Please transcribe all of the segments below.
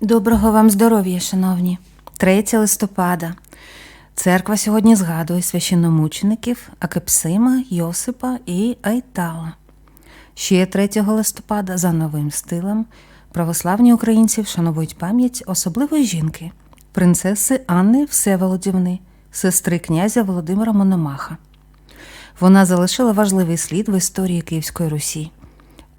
Доброго вам здоров'я, шановні. 3 листопада. Церква сьогодні згадує священномучеників Акепсима, Йосипа і Айтала. Ще 3 листопада за новим стилем православні українці вшановують пам'ять особливої жінки, принцеси Анни Всеволодівни, сестри князя Володимира Мономаха. Вона залишила важливий слід в історії Київської Русі.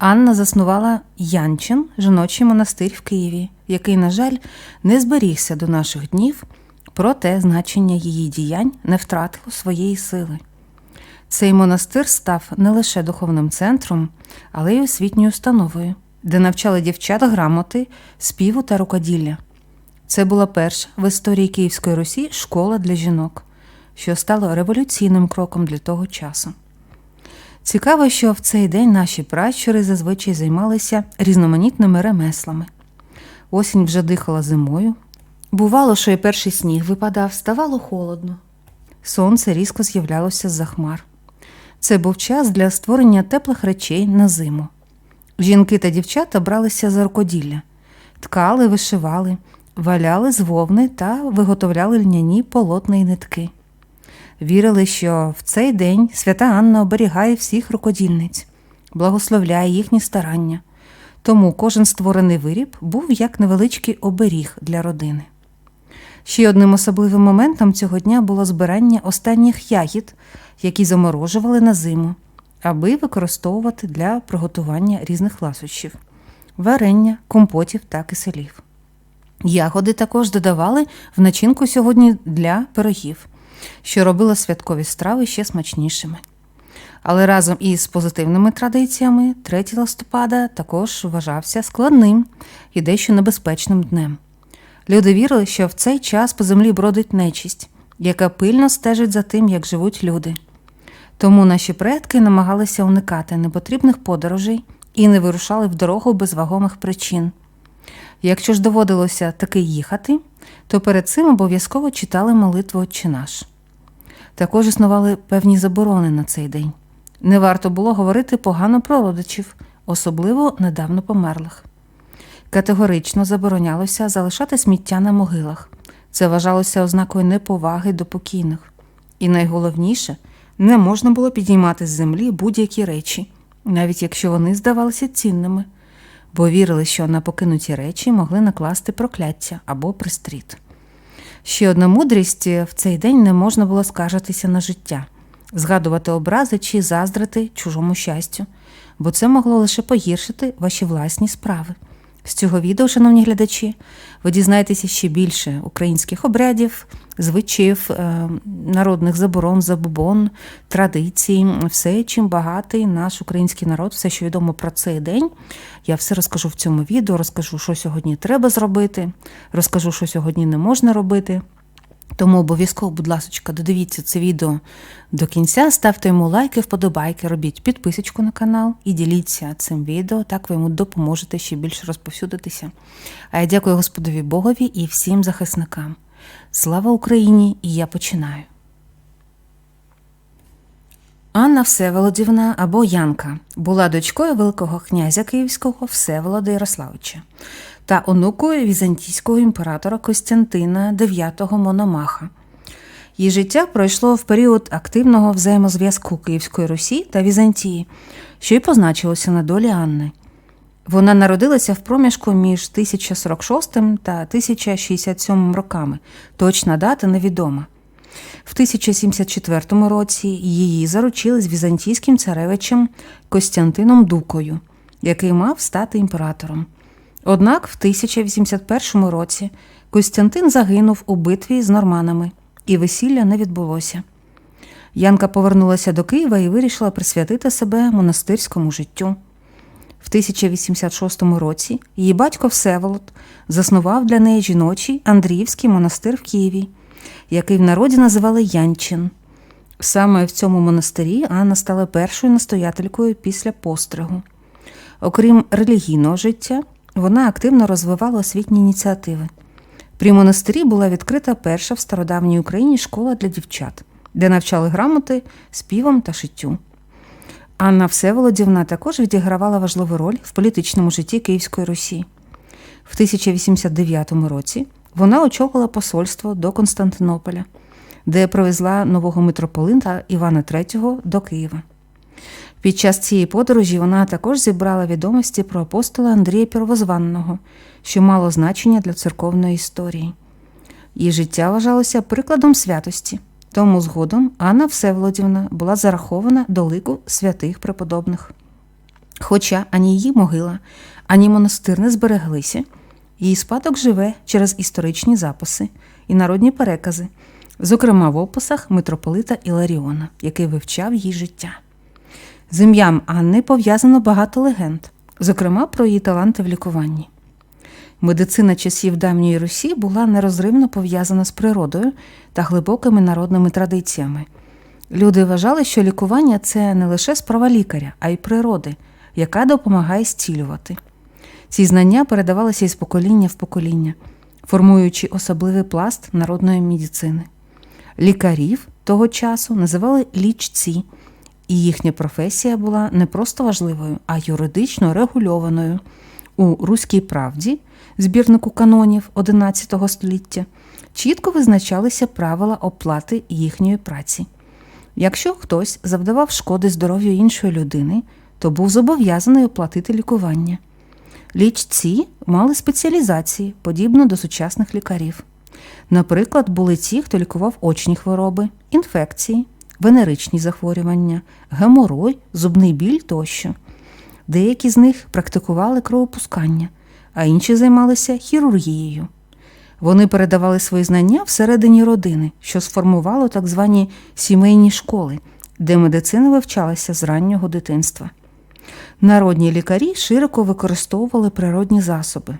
Анна заснувала Янчин, жіночий монастир в Києві, який, на жаль, не зберігся до наших днів, проте значення її діянь не втратило своєї сили. Цей монастир став не лише духовним центром, але й освітньою установою, де навчали дівчат грамоти, співу та рукоділля. Це була перша в історії Київської Русі школа для жінок, що стало революційним кроком для того часу. Цікаво, що в цей день наші пращури зазвичай займалися різноманітними ремеслами. Осінь вже дихала зимою. Бувало, що і перший сніг випадав, ставало холодно. Сонце різко з'являлося з-за хмар. Це був час для створення теплих речей на зиму. Жінки та дівчата бралися за рукоділля, ткали, вишивали, валяли з вовни та виготовляли льняні полотна й нитки. Вірили, що в цей день свята Анна оберігає всіх рукодільниць, благословляє їхні старання. Тому кожен створений виріб був як невеличкий оберіг для родини. Ще одним особливим моментом цього дня було збирання останніх ягід, які заморожували на зиму, аби використовувати для приготування різних ласощів, варення, компотів та киселів. Ягоди також додавали в начинку сьогодні для пирогів, що робило святкові страви ще смачнішими. Але разом із позитивними традиціями 3 листопада також вважався складним і дещо небезпечним днем. Люди вірили, що в цей час по землі бродить нечисть, яка пильно стежить за тим, як живуть люди. Тому наші предки намагалися уникати непотрібних подорожей і не вирушали в дорогу без вагомих причин. Якщо ж доводилося таки їхати, то перед цим обов'язково читали молитву «Отче наш». Також існували певні заборони на цей день. Не варто було говорити погано про родичів, особливо недавно померлих. Категорично заборонялося залишати сміття на могилах. Це вважалося ознакою неповаги до покійних. І найголовніше, не можна було підіймати з землі будь-які речі, навіть якщо вони здавалися цінними, бо вірили, що на покинуті речі могли накласти прокляття або пристріт. Ще одна мудрість в цей день не можна було скаржитися на життя, згадувати образи чи заздрити чужому щастю, бо це могло лише погіршити ваші власні справи. З цього відео, шановні глядачі, ви дізнаєтеся ще більше українських обрядів, звичаїв, е, народних заборон, забобон, традицій, все, чим багатий наш український народ, все, що відомо про цей день. Я все розкажу в цьому відео, розкажу, що сьогодні треба зробити, розкажу, що сьогодні не можна робити. Тому обов'язково, будь ласка, додивіться це відео до кінця, ставте йому лайки, вподобайки, робіть підписочку на канал і діліться цим відео, так ви йому допоможете ще більше розповсюдитися. А я дякую Господові Богові і всім захисникам. Слава Україні! І я починаю. Анна Всеволодівна або Янка була дочкою Великого князя Київського Всеволода Ярославича та онукою візантійського імператора Костянтина IX Мономаха. Її життя пройшло в період активного взаємозв'язку Київської Русі та Візантії, що й позначилося на долі Анни. Вона народилася в проміжку між 1046 та 1067 роками. Точна дата невідома. В 1074 році її заручили з візантійським царевичем Костянтином Дукою, який мав стати імператором. Однак в 1081 році Костянтин загинув у битві з норманами, і весілля не відбулося. Янка повернулася до Києва і вирішила присвятити себе монастирському життю. В 1086 році її батько Всеволод заснував для неї жіночий Андріївський монастир в Києві, який в народі називали Янчин. Саме в цьому монастирі Анна стала першою настоятелькою після постригу. Окрім релігійного життя, вона активно розвивала освітні ініціативи. При монастирі була відкрита перша в стародавній Україні школа для дівчат, де навчали грамоти, співам та шиттю. Анна Всеволодівна також відігравала важливу роль в політичному житті Київської Русі. В 1089 році вона очолила посольство до Константинополя, де привезла нового митрополита Івана III до Києва. Під час цієї подорожі вона також зібрала відомості про апостола Андрія Первозванного, що мало значення для церковної історії. Її життя вважалося прикладом святості, тому згодом Анна Всеволодівна була зарахована до лику святих преподобних. Хоча ані її могила, ані монастир не збереглися, її спадок живе через історичні записи і народні перекази, зокрема в описах митрополита Іларіона, який вивчав її життя. З ім'ям Анни пов'язано багато легенд, зокрема про її таланти в лікуванні. Медицина часів давньої Русі була нерозривно пов'язана з природою та глибокими народними традиціями. Люди вважали, що лікування це не лише справа лікаря, а й природи, яка допомагає зцілювати. Ці знання передавалися із покоління в покоління, формуючи особливий пласт народної медицини. Лікарів того часу називали лічці, і їхня професія була не просто важливою, а юридично регульованою. У Руській правді, збірнику канонів XI століття, чітко визначалися правила оплати їхньої праці. Якщо хтось завдавав шкоди здоров'ю іншої людини, то був зобов'язаний оплатити лікування. Лічці мали спеціалізації, подібно до сучасних лікарів. Наприклад, були ті, хто лікував очні хвороби, інфекції, венеричні захворювання, геморой, зубний біль тощо. Деякі з них практикували кровопускання, а інші займалися хірургією. Вони передавали свої знання всередині родини, що сформувало так звані сімейні школи, де медицина вивчалася з раннього дитинства. Народні лікарі широко використовували природні засоби.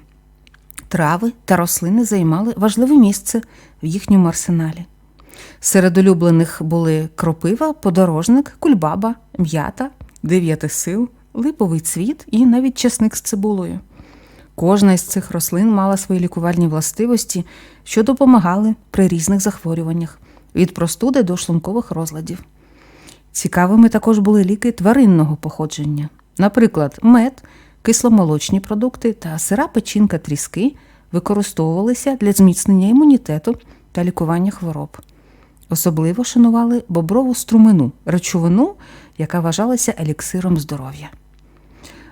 Трави та рослини займали важливе місце в їхньому арсеналі. Серед улюблених були кропива, подорожник, кульбаба, м'ята, дев'яти сил, липовий цвіт і навіть чесник з цибулею. Кожна із цих рослин мала свої лікувальні властивості, що допомагали при різних захворюваннях від простуди до шлункових розладів. Цікавими також були ліки тваринного походження, наприклад, мед, кисломолочні продукти та сира печінка тріски використовувалися для зміцнення імунітету та лікування хвороб. Особливо шанували боброву струмину, речовину, яка вважалася еліксиром здоров'я.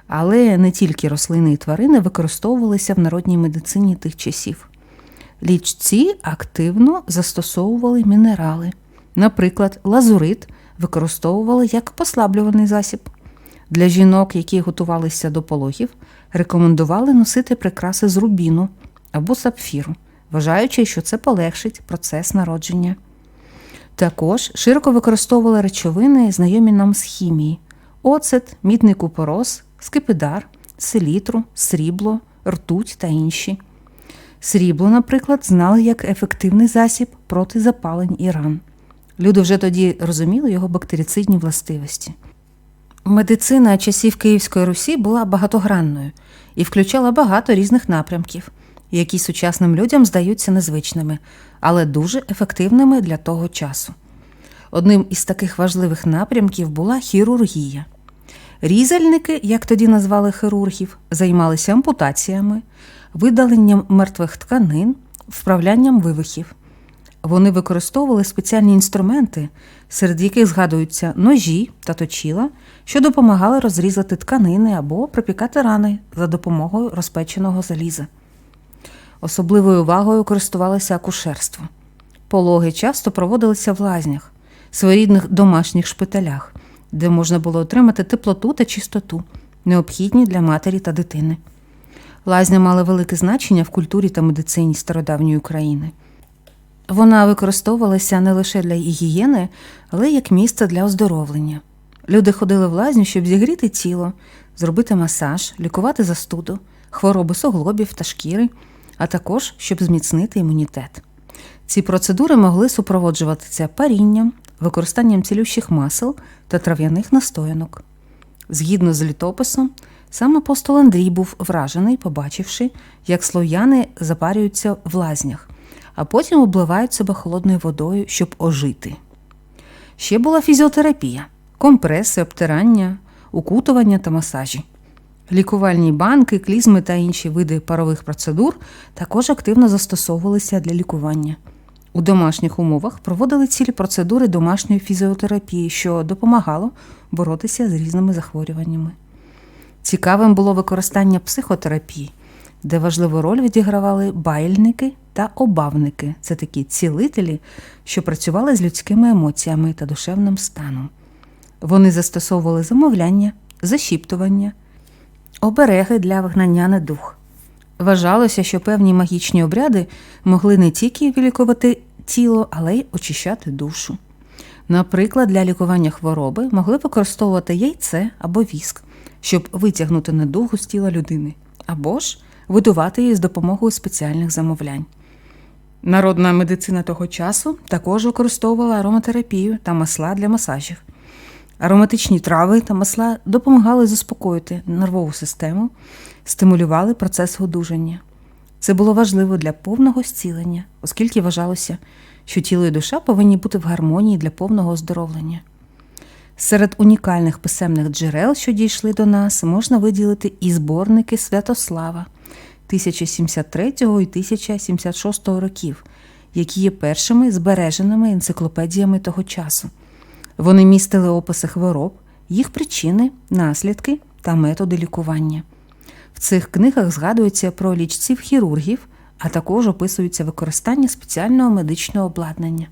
Але не тільки рослини і тварини використовувалися в народній медицині тих часів. Лічці активно застосовували мінерали. Наприклад, лазурит використовували як послаблюваний засіб. Для жінок, які готувалися до пологів, рекомендували носити прикраси з рубіну або сапфіру, вважаючи, що це полегшить процес народження. Також широко використовували речовини, знайомі нам з хімії: оцет, мідний купорос, скипидар, селітру, срібло, ртуть та інші. Срібло, наприклад, знали як ефективний засіб проти запалень і ран. Люди вже тоді розуміли його бактерицидні властивості. Медицина часів Київської Русі була багатогранною і включала багато різних напрямків, які сучасним людям здаються незвичними, але дуже ефективними для того часу. Одним із таких важливих напрямків була хірургія. Різальники, як тоді назвали хірургів, займалися ампутаціями, видаленням мертвих тканин, вправлянням вивихів. Вони використовували спеціальні інструменти, серед яких згадуються ножі та точіла, що допомагали розрізати тканини або пропікати рани за допомогою розпеченого заліза. Особливою увагою користувалося акушерство. Пологи часто проводилися в лазнях, своєрідних домашніх шпиталях, де можна було отримати теплоту та чистоту, необхідні для матері та дитини. Лазня мала велике значення в культурі та медицині стародавньої України. Вона використовувалася не лише для гігієни, але й як місце для оздоровлення. Люди ходили в лазню, щоб зігріти тіло, зробити масаж, лікувати застуду, хвороби суглобів та шкіри, а також щоб зміцнити імунітет. Ці процедури могли супроводжуватися парінням, використанням цілющих масел та трав'яних настоянок. Згідно з літописом, сам апостол Андрій був вражений, побачивши, як слов'яни запарюються в лазнях, а потім обливають себе холодною водою, щоб ожити. Ще була фізіотерапія, компреси, обтирання, укутування та масажі. Лікувальні банки, клізми та інші види парових процедур також активно застосовувалися для лікування. У домашніх умовах проводили цілі процедури домашньої фізіотерапії, що допомагало боротися з різними захворюваннями. Цікавим було використання психотерапії, де важливу роль відігравали баїльники та обавники це такі цілителі, що працювали з людськими емоціями та душевним станом. Вони застосовували замовляння, зашіптування, обереги для вигнання на дух. Вважалося, що певні магічні обряди могли не тільки вилікувати тіло, але й очищати душу. Наприклад, для лікування хвороби могли використовувати яйце або віск, щоб витягнути недугу з тіла людини, або ж видувати її з допомогою спеціальних замовлянь. Народна медицина того часу також використовувала ароматерапію та масла для масажів. Ароматичні трави та масла допомагали заспокоїти нервову систему, стимулювали процес одужання. Це було важливо для повного зцілення, оскільки вважалося, що тіло і душа повинні бути в гармонії для повного оздоровлення. Серед унікальних писемних джерел, що дійшли до нас, можна виділити і зборники Святослава 1073 і 1076 років, які є першими збереженими енциклопедіями того часу. Вони містили описи хвороб, їх причини, наслідки та методи лікування. В цих книгах згадується про лічців хірургів, а також описується використання спеціального медичного обладнання.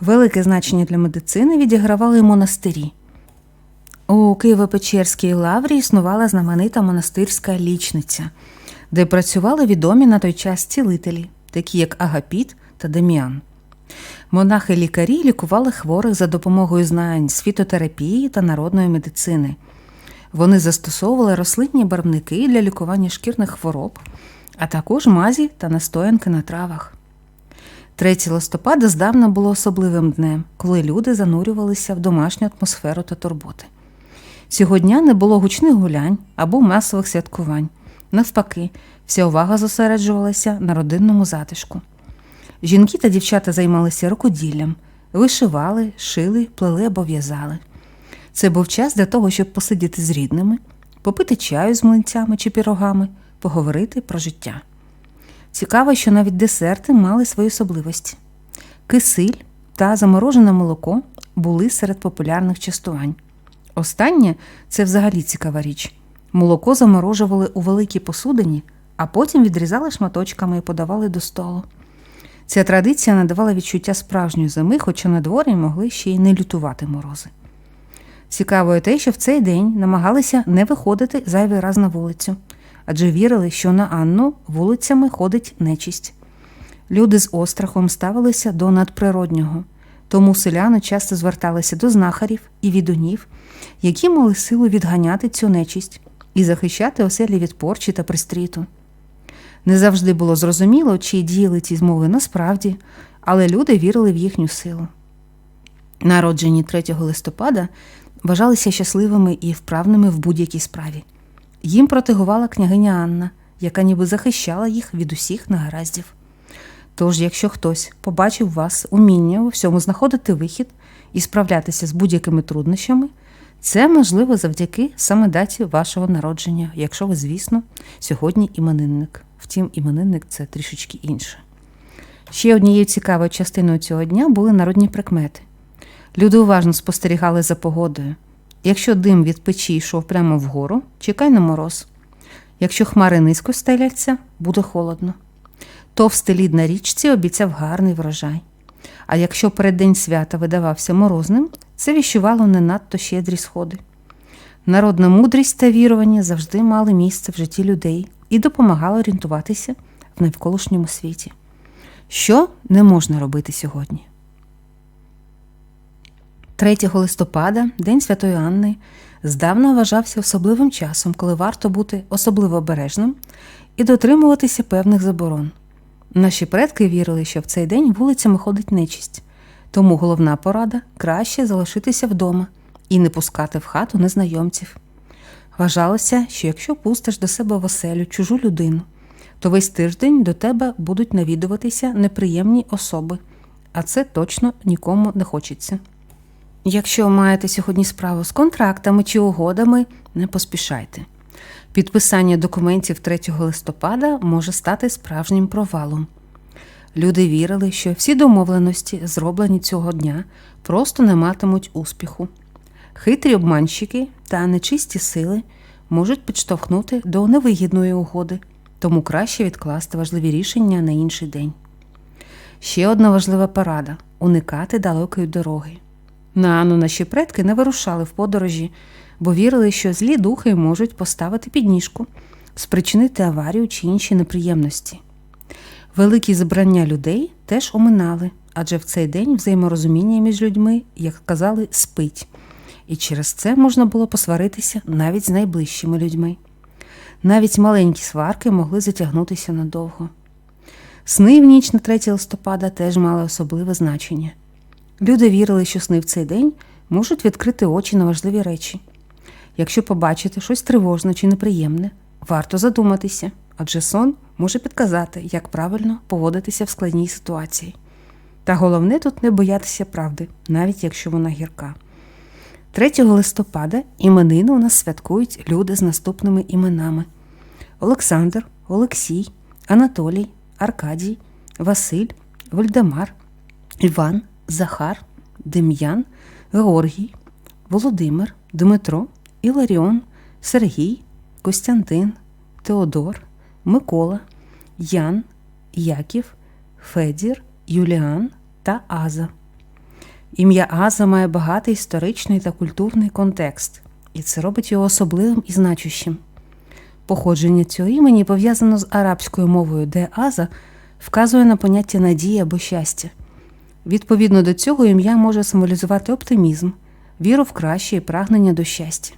Велике значення для медицини відігравали монастирі. У Києво-Печерській лаврі існувала знаменита монастирська лічниця, де працювали відомі на той час цілителі, такі як Агапіт та Деміан. Монахи-лікарі лікували хворих за допомогою знань з фітотерапії та народної медицини. Вони застосовували рослинні барвники для лікування шкірних хвороб, а також мазі та настоянки на травах. 3 листопада здавна було особливим днем, коли люди занурювалися в домашню атмосферу та турботи. Цього дня не було гучних гулянь або масових святкувань. Навпаки, вся увага зосереджувалася на родинному затишку. Жінки та дівчата займалися рукоділлям, вишивали, шили, плели або в'язали. Це був час для того, щоб посидіти з рідними, попити чаю з млинцями чи пірогами, поговорити про життя. Цікаво, що навіть десерти мали свої особливості. Кисиль та заморожене молоко були серед популярних частувань. Останнє це взагалі цікава річ. Молоко заморожували у великій посудині, а потім відрізали шматочками і подавали до столу. Ця традиція надавала відчуття справжньої зими, хоча на дворі могли ще й не лютувати морози. Цікаво те, що в цей день намагалися не виходити зайвий раз на вулицю, адже вірили, що на Анну вулицями ходить нечисть. Люди з острахом ставилися до надприроднього, тому селяни часто зверталися до знахарів і відунів, які мали силу відганяти цю нечисть і захищати оселі від порчі та пристріту. Не завжди було зрозуміло, чи діяли ці змови насправді, але люди вірили в їхню силу. Народжені 3 листопада вважалися щасливими і вправними в будь-якій справі. Їм протигувала княгиня Анна, яка ніби захищала їх від усіх негараздів. Тож, якщо хтось побачив вас уміння у всьому знаходити вихід і справлятися з будь-якими труднощами, це можливо завдяки саме даті вашого народження, якщо ви, звісно, сьогодні іменинник. Втім, іменинник це трішечки інше. Ще однією цікавою частиною цього дня були народні прикмети. Люди уважно спостерігали за погодою. Якщо дим від печі йшов прямо вгору, чекай на мороз. Якщо хмари низько стеляться, буде холодно. Товстий лід на річці обіцяв гарний врожай. А якщо переддень свята видавався морозним, це віщувало не надто щедрі сходи. Народна мудрість та вірування завжди мали місце в житті людей і допомагали орієнтуватися в навколишньому світі. Що не можна робити сьогодні? 3 листопада, День Святої Анни, здавна вважався особливим часом, коли варто бути особливо обережним і дотримуватися певних заборон. Наші предки вірили, що в цей день вулицями ходить нечисть, тому головна порада краще залишитися вдома і не пускати в хату незнайомців. Вважалося, що якщо пустиш до себе в оселю чужу людину, то весь тиждень до тебе будуть навідуватися неприємні особи, а це точно нікому не хочеться. Якщо маєте сьогодні справу з контрактами чи угодами, не поспішайте. Підписання документів 3 листопада може стати справжнім провалом. Люди вірили, що всі домовленості, зроблені цього дня, просто не матимуть успіху. Хитрі обманщики та нечисті сили можуть підштовхнути до невигідної угоди, тому краще відкласти важливі рішення на інший день. Ще одна важлива порада уникати далекої дороги. На Анну наші предки не вирушали в подорожі, бо вірили, що злі духи можуть поставити підніжку, спричинити аварію чи інші неприємності. Великі зібрання людей теж оминали, адже в цей день взаєморозуміння між людьми, як казали, спить, і через це можна було посваритися навіть з найближчими людьми. Навіть маленькі сварки могли затягнутися надовго. Сни в ніч на 3 листопада теж мали особливе значення. Люди вірили, що сни в цей день можуть відкрити очі на важливі речі. Якщо побачите щось тривожне чи неприємне, варто задуматися, адже сон може підказати, як правильно поводитися в складній ситуації. Та головне тут не боятися правди, навіть якщо вона гірка. 3 листопада іменини у нас святкують люди з наступними іменами: Олександр, Олексій, Анатолій, Аркадій, Василь, Вольдемар, Іван, Захар, Дем'ян, Георгій, Володимир, Дмитро, Іларіон, Сергій, Костянтин, Теодор, Микола, Ян, Яків, Федір, Юліан та Аза. Ім'я Аза має багатий історичний та культурний контекст, і це робить його особливим і значущим. Походження цього імені пов'язано з арабською мовою, де Аза вказує на поняття надії або щастя. Відповідно до цього ім'я може символізувати оптимізм, віру в краще і прагнення до щастя.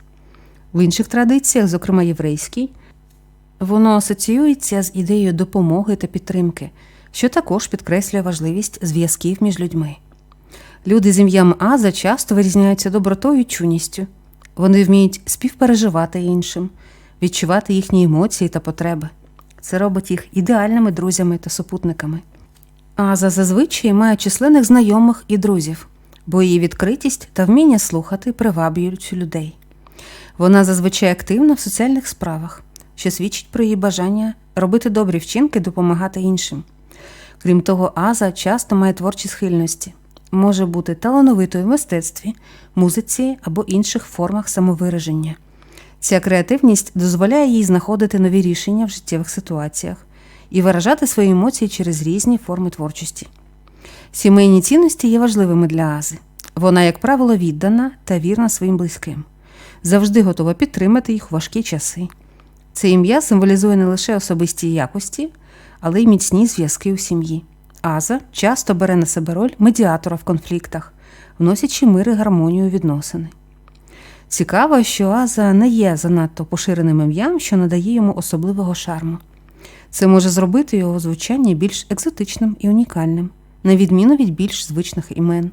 В інших традиціях, зокрема єврейській, воно асоціюється з ідеєю допомоги та підтримки, що також підкреслює важливість зв'язків між людьми. Люди з ім'ям Аза часто вирізняються добротою і чуністю. Вони вміють співпереживати іншим, відчувати їхні емоції та потреби. Це робить їх ідеальними друзями та супутниками. Аза зазвичай має численних знайомих і друзів, бо її відкритість та вміння слухати приваблюють людей. Вона зазвичай активна в соціальних справах, що свідчить про її бажання робити добрі вчинки, допомагати іншим. Крім того, Аза часто має творчі схильності, може бути талановитою в мистецтві, музиці або інших формах самовираження. Ця креативність дозволяє їй знаходити нові рішення в життєвих ситуаціях і виражати свої емоції через різні форми творчості. Сімейні цінності є важливими для Ази. Вона, як правило, віддана та вірна своїм близьким, завжди готова підтримати їх у важкі часи. Це ім'я символізує не лише особисті якості, але й міцні зв'язки у сім'ї. Аза часто бере на себе роль медіатора в конфліктах, вносячи мир і гармонію відносини. Цікаво, що Аза не є занадто поширеним ім'ям, що надає йому особливого шарму. Це може зробити його звучання більш екзотичним і унікальним, на відміну від більш звичних імен.